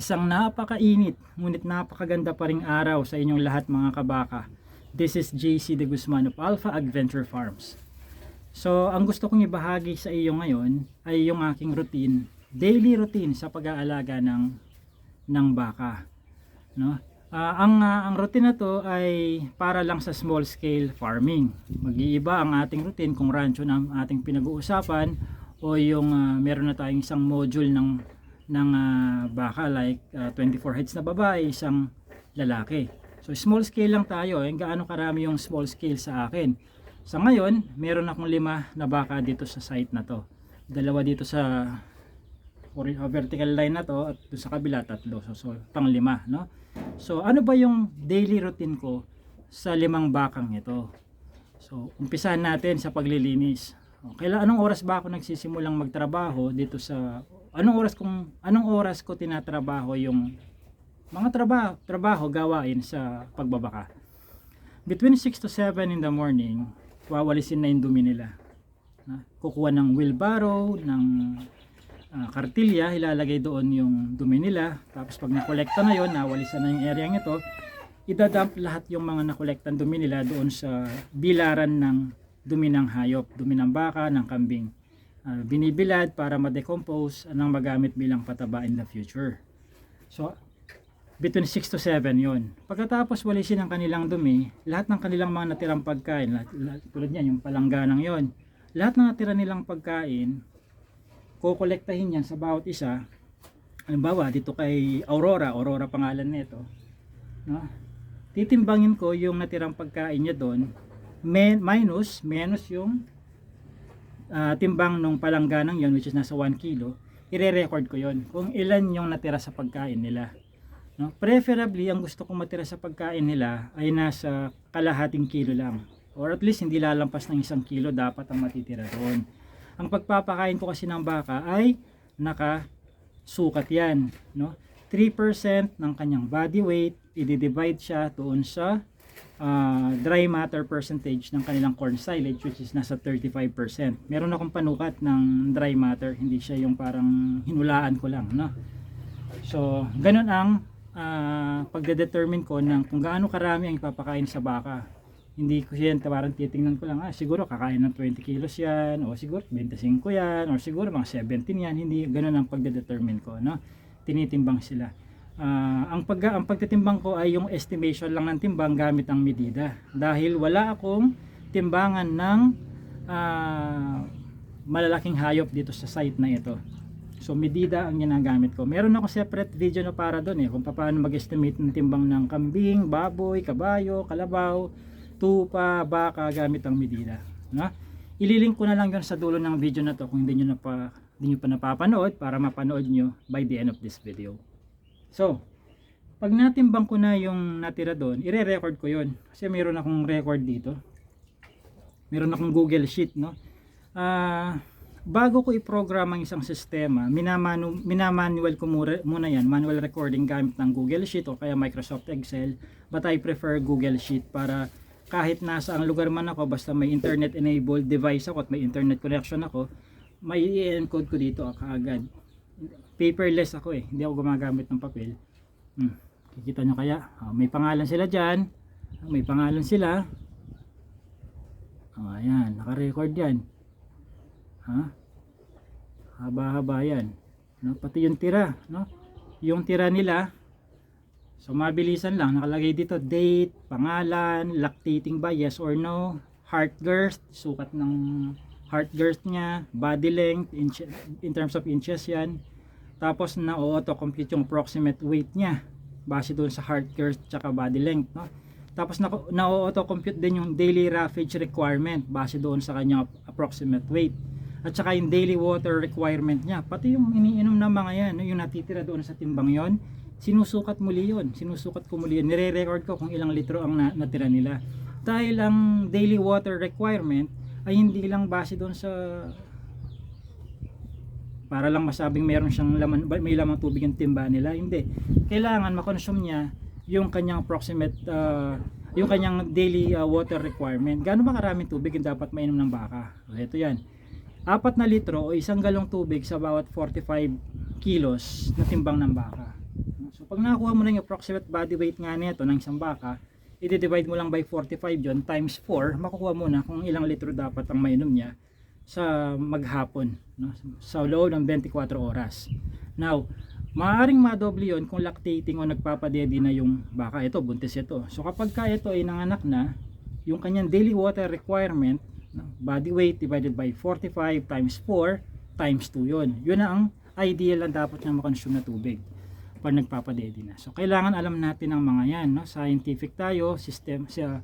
Isang napakainit, ngunit napakaganda pa ring araw sa inyong lahat mga kabaka. This is JC De Guzman of Alpha Adventure Farms. So, ang gusto kong ibahagi sa iyo ngayon ay yung aking routine, daily routine sa pag-aalaga ng ng baka, no? Ah, ang ah, ang routine na to ay para lang sa small scale farming. Mag-iiba ang ating routine kung rancho na ang ating pinag-uusapan o yung ah, meron na tayong isang module ng ng ah, baka like ah, 24 heads na babae, isang lalaki. So small scale lang tayo, eh, gaano karami yung small scale sa akin. Sa ngayon, meron akong lima na baka dito sa site na to. Dalawa dito sa uh, vertical line na to at sa kabila tatlo. So, so pang lima, no? So ano ba yung daily routine ko sa limang bakang ito? So umpisahan natin sa paglilinis. Kailan anong oras ba ako nagsisimulang magtrabaho dito sa anong oras kung anong oras ko tinatrabaho yung mga trabaho trabaho gawain sa pagbabaka. Between 6 to 7 in the morning, wawalisin na yung dumi nila. Kukuha ng wheelbarrow, ng ah, kartilya, ilalagay doon yung dumi nila. Tapos pag nakolekta na yon, nawalisan na yung area ito, idadump lahat yung mga nakolektan dumi nila doon sa bilaran ng dumi ng hayop, dumi ng baka, ng kambing. Ah, binibilad para ma-decompose anong magamit bilang pataba in the future. So, between 6 to 7 yon. Pagkatapos walisin ang kanilang dumi, lahat ng kanilang mga natirang pagkain, lahat, lahat, tulad niyan, yung palangganang yon, lahat ng natira nilang pagkain, kukolektahin yan sa bawat isa. Halimbawa, dito kay Aurora, Aurora pangalan nito. No? Titimbangin ko yung natirang pagkain niya doon, men- minus, minus yung ah, timbang nung palangganang yon which is nasa 1 kilo, ire-record ko yon kung ilan yung natira sa pagkain nila. No? Preferably, ang gusto kong matira sa pagkain nila ay nasa kalahating kilo lang. Or at least hindi lalampas ng isang kilo dapat ang matitira doon. Ang pagpapakain ko kasi ng baka ay nakasukat yan. No? 3% ng kanyang body weight, i-divide siya doon sa ah, dry matter percentage ng kanilang corn silage which is nasa 35%. Meron akong panukat ng dry matter, hindi siya yung parang hinulaan ko lang. No? So, ganun ang ah, pagde-determine ko ng kung gaano karami ang ipapakain sa baka. Hindi ko yan parang titingnan ko lang, ah, siguro kakain ng 20 kilos yan, o siguro 25 yan, o siguro mga 17 yan. Hindi, ganun ang pagde-determine ko. No? Tinitimbang sila. Ah, ang pag ang pagtitimbang ko ay yung estimation lang ng timbang gamit ang medida. Dahil wala akong timbangan ng ah, malalaking hayop dito sa site na ito. So medida ang ginagamit ko. Meron ako separate video na para doon eh kung paano mag-estimate ng timbang ng kambing, baboy, kabayo, kalabaw, tupa, baka gamit ang medida. No? Ililink ko na lang 'yon sa dulo ng video na to kung hindi niyo na pa hindi niyo pa napapanood para mapanood niyo by the end of this video. So, pag natimbang ko na yung natira doon, ire-record ko 'yon kasi meron akong record dito. Meron akong Google Sheet, no? Ah, bago ko i-program ang isang sistema, minamanu minamanual ko muna yan, manual recording gamit ng Google Sheet o kaya Microsoft Excel, but I prefer Google Sheet para kahit nasa ang lugar man ako, basta may internet enabled device ako at may internet connection ako, may i-encode ko dito kaagad. Paperless ako eh, hindi ako gumagamit ng papel. Hmm. Kikita nyo kaya, Ah, may pangalan sila dyan, Ah, may pangalan sila, Oh, ayan, naka-record yan. Ha? Haba-haba yan. No, pati yung tira, no? Yung tira nila, so mabilisan lang, nakalagay dito date, pangalan, lactating ba, yes or no, heart girth, sukat ng heart girth niya, body length, inch, in terms of inches yan. Tapos na-auto-compute yung approximate weight niya base doon sa heart girth tsaka body length, no? Tapos na, na-auto-compute din yung daily roughage requirement base doon sa kanyang approximate weight. At saka yung daily water requirement niya. Pati yung iniinom ng mga yan, yung natitira doon sa timbang yon sinusukat muli yon Sinusukat ko muli yun. Nire-record ko kung ilang litro ang na- natira nila. Dahil ang daily water requirement ay hindi lang base doon sa para lang masabing meron siyang laman, may lamang tubig yung timba nila. Hindi. Kailangan makonsume niya yung kanyang approximate uh, yung kanyang daily uh, water requirement. Gaano ba karaming tubig yung dapat mainom ng baka? Ito yan. Apat na litro o isang galong tubig sa bawat 45 kilos na timbang ng baka. So pag nakakuha mo na yung approximate body weight nga nito ng isang baka, i-divide mo lang by 45 yon times 4, makukuha mo na kung ilang litro dapat ang mainom niya sa maghapon, no? sa loob ng 24 oras. Now, maaaring madoble yon kung lactating o nagpapadedi na yung baka ito, buntis ito. So kapag ka ito ay nanganak na, yung kanyang daily water requirement, no? body weight divided by 45 times 4 times 2 yon. Yun na ang ideal ang dapat niya makonsume na tubig pag nagpapadedi na. So kailangan alam natin ang mga yan, no? Scientific tayo, system sa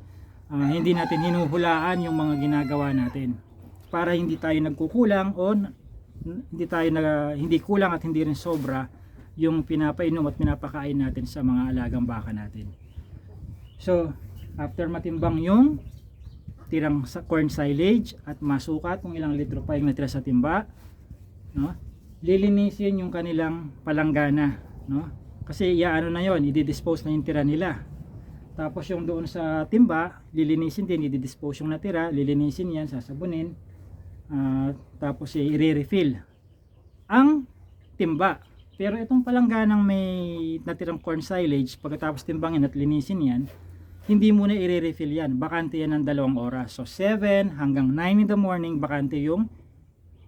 ah, hindi natin hinuhulaan yung mga ginagawa natin para hindi tayo nagkukulang o hindi tayo na hindi kulang at hindi rin sobra yung pinapainom at pinapakain natin sa mga alagang baka natin. So, after matimbang yung tirang sa corn silage at masukat kung ilang litro pa yung natira sa timba, no? Lilinisin yung kanilang palanggana, no? Kasi iaano na yon, i-dispose na yung tira nila. Tapos yung doon sa timba, lilinisin din, i-dispose yung natira, lilinisin yan, sasabunin. Ah, tapos i-refill ang timba. Pero itong palangganang may natirang corn silage, pagkatapos timbangin at linisin yan, hindi muna i-refill yan. Bakante yan ng dalawang oras. So 7 hanggang 9 in the morning, bakante yung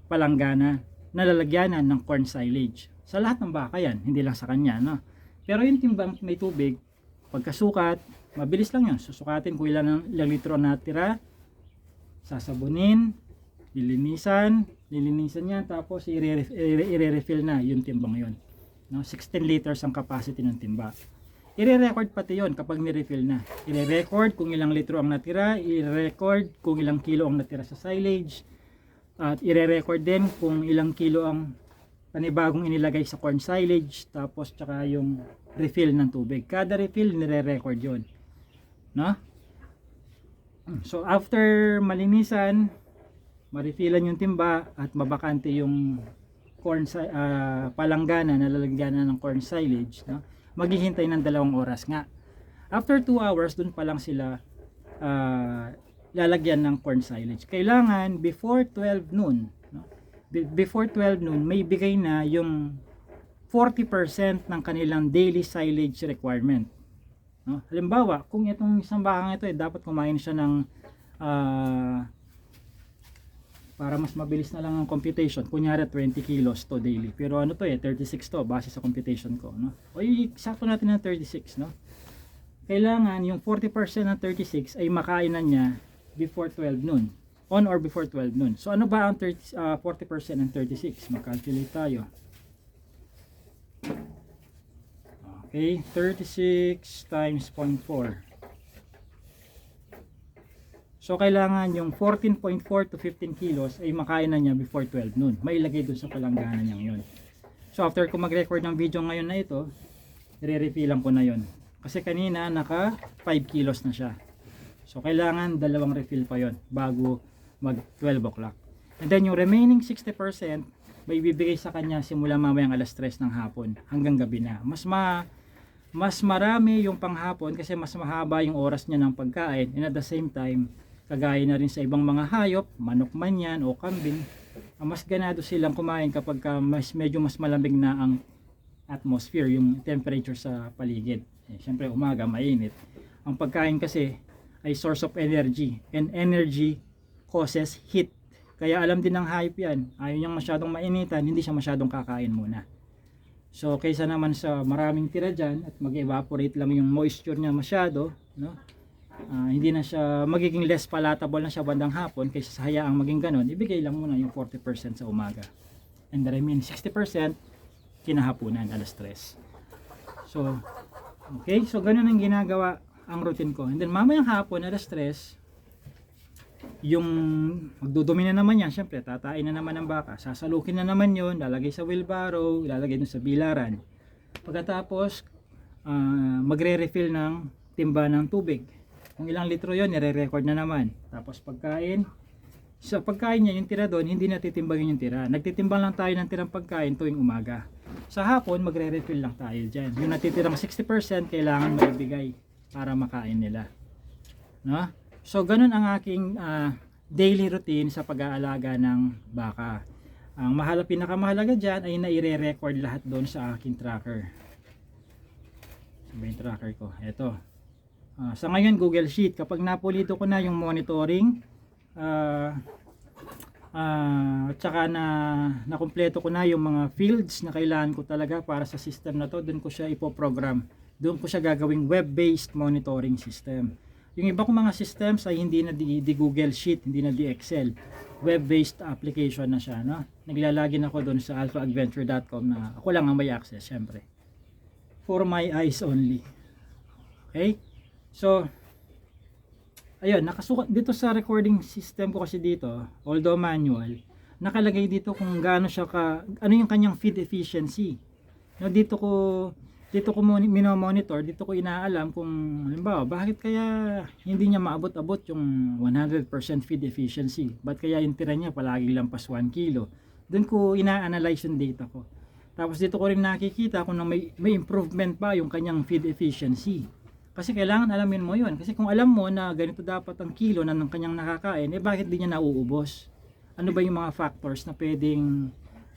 palanggana na lalagyanan ng corn silage. Sa lahat ng baka yan, hindi lang sa kanya. No? Pero yung timbang may tubig, pagkasukat, mabilis lang yun. Susukatin kung ilan, ilang litro ang natira, sasabunin, lilinisan, lilinisan yan, tapos i-refill na yung timbang yon. No? 16 liters ang capacity ng timba. I-record pati yon kapag ni-refill na. I-record kung ilang litro ang natira, i-record kung ilang kilo ang natira sa silage, at i-record din kung ilang kilo ang panibagong inilagay sa corn silage, tapos tsaka yung refill ng tubig. Kada refill, nire-record yon. No? So after malinisan, marefillan yung timba at mabakante yung corn ah, palanggana na lalagyan ng corn silage, no? Maghihintay ng dalawang oras nga. After 2 hours, dun pa lang sila ah, lalagyan ng corn silage. Kailangan before 12 noon, before 12 noon, may bigay na yung 40% ng kanilang daily silage requirement. No? Halimbawa, kung itong isang bakang ito eh, dapat kumain siya ng ah, para mas mabilis na lang ang computation. Kunyari 20 kilos to daily. Pero ano to eh, 36 to base sa computation ko. No? O sakto natin ng 36. No? Kailangan yung 40% ng 36 ay makain na niya before 12 noon. On or before 12 noon. So ano ba ang 30, ah, 40% ng 36? Mag-calculate tayo. Okay, 36 times 0.4. So kailangan yung 14.4 to 15 kilos ay makain na niya before 12 noon. May ilagay dun sa palanggana niya yun. So after ko mag-record ng video ngayon na ito, i-refillan ko na yon. Kasi kanina naka 5 kilos na siya. So kailangan dalawang refill pa yon bago mag 12 o'clock. And then yung remaining 60% may bibigay sa kanya simula mamayang alas 3 ng hapon hanggang gabi na. Mas ma mas marami yung panghapon kasi mas mahaba yung oras niya ng pagkain and at the same time kagaya na rin sa ibang mga hayop, manok man yan o kambing, ah, mas ganado silang kumain kapag ka mas, medyo mas malamig na ang atmosphere, yung temperature sa paligid. Eh, Siyempre umaga, mainit. Ang pagkain kasi ay source of energy and energy causes heat. Kaya alam din ng hayop yan, ayaw niyang masyadong mainitan, hindi siya masyadong kakain muna. So kaysa naman sa maraming tira dyan at mag-evaporate lang yung moisture niya masyado, no? Ah, hindi na siya magiging less palatable na siya bandang hapon kaysa sa hayaang maging ganun, ibigay lang muna yung 40% sa umaga. And the remaining 60% kinahaponan, alas 3. So, okay, so ganun ang ginagawa ang routine ko. And then mamayang hapon, alas 3, yung magdudumi na naman yan, syempre, tatain na naman ng baka. Sasalukin na naman yun, lalagay sa wheelbarrow, ilalagay dun sa bilaran. Pagkatapos, ah, magre-refill ng timba ng tubig. Kung ilang litro yon nire-record na naman. Tapos pagkain, sa pagkain niya, yung tira doon, hindi natitimbangin yung tira. Nagtitimbang lang tayo ng tirang pagkain tuwing umaga. Sa hapon, magre-refill lang tayo dyan. Yung natitirang 60%, kailangan maibigay para makain nila. No? So, ganun ang aking ah, daily routine sa pag-aalaga ng baka. Ang mahal, pinakamahalaga dyan ay naire-record lahat doon sa aking tracker. Ba yung tracker ko? Ito. Ah, sa ngayon, Google Sheet. Kapag napulito ko na yung monitoring, ah, ah, at saka na nakumpleto ko na yung mga fields na kailangan ko talaga para sa system na to, doon ko siya ipoprogram. Doon ko siya gagawing web-based monitoring system. Yung iba kong mga systems ay hindi na di, di Google Sheet, hindi na di Excel. Web-based application na siya. No? Naglalagin ako doon sa alphaadventure.com na ako lang ang may access, syempre. For my eyes only. Okay? So, ayun, nakasukat dito sa recording system ko kasi dito, although manual, nakalagay dito kung gaano siya ka, ano yung kanyang feed efficiency. No, dito ko dito ko moni- minomonitor, dito ko inaalam kung halimbawa, bakit kaya hindi niya maabot-abot yung 100% feed efficiency? Ba't kaya yung tira niya palagi lampas 1 kilo? Doon ko ina-analyze yung data ko. Tapos dito ko rin nakikita kung may, may improvement ba yung kanyang feed efficiency. Kasi kailangan alamin mo yun. Kasi kung alam mo na ganito dapat ang kilo na ng kanyang nakakain, eh bakit di niya nauubos? Ano ba yung mga factors na pwedeng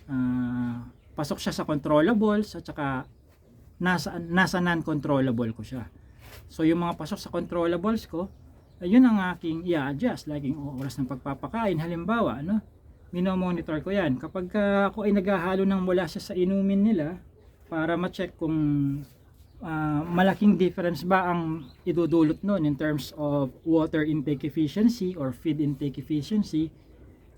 ah, pasok siya sa controllables at saka nasa, nasa non-controllable ko siya. So yung mga pasok sa controllables ko, ayun ang aking i-adjust. Laging oras ng pagpapakain. Halimbawa, ano, minomonitor ko yan. Kapag ah, ako ay naghahalo ng molasses sa inumin nila, para ma-check kung ah, malaking difference ba ang idudulot nun in terms of water intake efficiency or feed intake efficiency,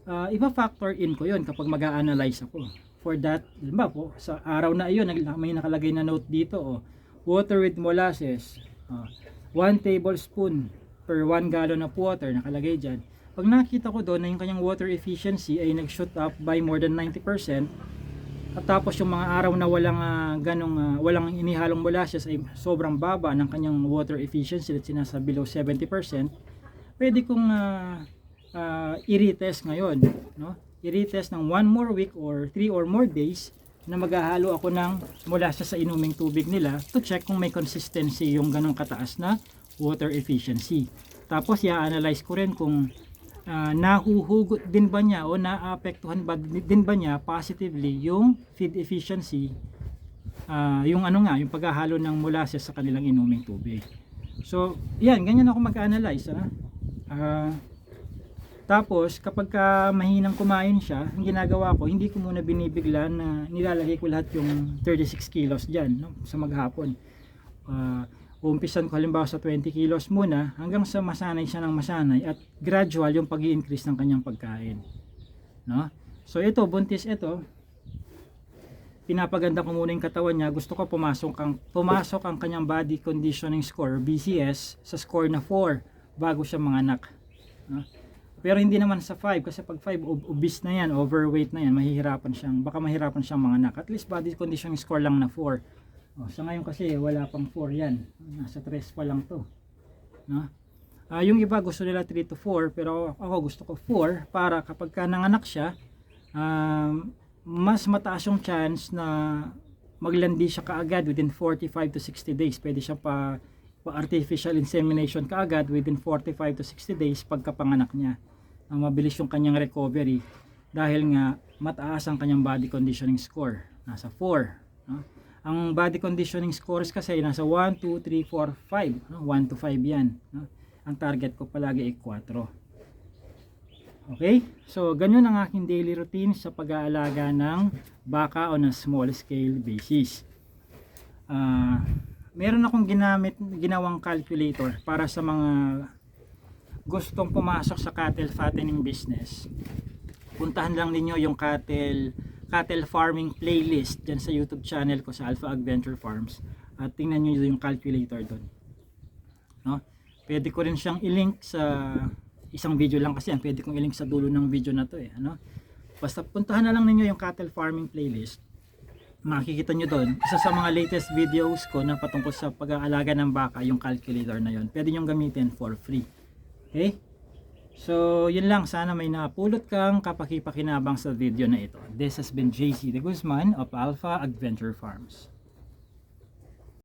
uh, iba-factor in ko yon kapag mag-a-analyze ako. For that, halimbawa po, sa araw na iyon, may nakalagay na note dito, oh, water with molasses, 1 tablespoon per 1 gallon of water, nakalagay dyan. Pag nakita ko doon na yung kanyang water efficiency ay nag-shoot up by more than 90%, at tapos yung mga araw na walang ah, ganong ah, walang inihalong molasses ay sobrang baba ng kanyang water efficiency at sinasa below 70%, pwede kong ah, ah, i-retest ngayon, no? I-retest ng one more week or three or more days na maghahalo ako ng molasses sa inuming tubig nila to check kung may consistency yung ganong kataas na water efficiency. Tapos i-analyze ko rin kung ah, nahuhugot din ba niya o naapektuhan ba din ba niya positively yung feed efficiency ah, yung ano nga yung paghahalo ng molasses sa kanilang inuming tubig so yan ganyan ako mag-analyze ah. Ah, tapos kapag ka mahinang kumain siya ang ginagawa ko hindi ko muna binibigla na nilalagay ko lahat yung 36 kilos dyan no, sa maghapon Ah, umpisan ko halimbawa sa 20 kilos muna hanggang sa masanay siya ng masanay at gradual yung pag increase ng kanyang pagkain. No? So ito, buntis ito, pinapaganda ko muna yung katawan niya. Gusto ko pumasok ang, pumasok ang kanyang body conditioning score, BCS, sa score na 4 bago siya manganak. No? Pero hindi naman sa 5 kasi pag 5 ob- obese na yan, overweight na yan, mahihirapan siyang, baka mahirapan siyang manganak. At least body conditioning score lang na 4. Oh, sa ngayon kasi wala pang 4 yan. Nasa 3 pa lang to. No? Ah, yung iba gusto nila 3 to 4 pero ako gusto ko 4 para kapag ka nanganak siya um, mas mataas yung chance na maglandi siya kaagad within 45 to 60 days. Pwede siya pa, pa artificial insemination kaagad within 45 to 60 days pagkapanganak niya. Ang mabilis yung kanyang recovery dahil nga mataas ang kanyang body conditioning score. Nasa 4. No? Ang body conditioning scores kasi nasa 1, 2, 3, 4, 5. No? 1 to 5 yan. No? Ang target ko palagi ay 4. Okay? So, ganyan ang aking daily routine sa pag-aalaga ng baka on a small scale basis. Ah, meron akong ginamit, ginawang calculator para sa mga gustong pumasok sa cattle fattening business. Puntahan lang ninyo yung cattle cattle farming playlist dyan sa YouTube channel ko sa Alpha Adventure Farms at tingnan nyo yung calculator doon. No? Pwede ko rin siyang i-link sa isang video lang kasi yan. Pwede kong i-link sa dulo ng video na to eh. Ano? Basta puntahan na lang ninyo yung cattle farming playlist. Makikita nyo doon. Isa sa mga latest videos ko na patungkol sa pag-aalaga ng baka, yung calculator na yon. Pwede nyo gamitin for free. Okay? So, yun lang. Sana may napulot kang kapakipakinabang sa video na ito. This has been JC de Guzman of Alpha Adventure Farms.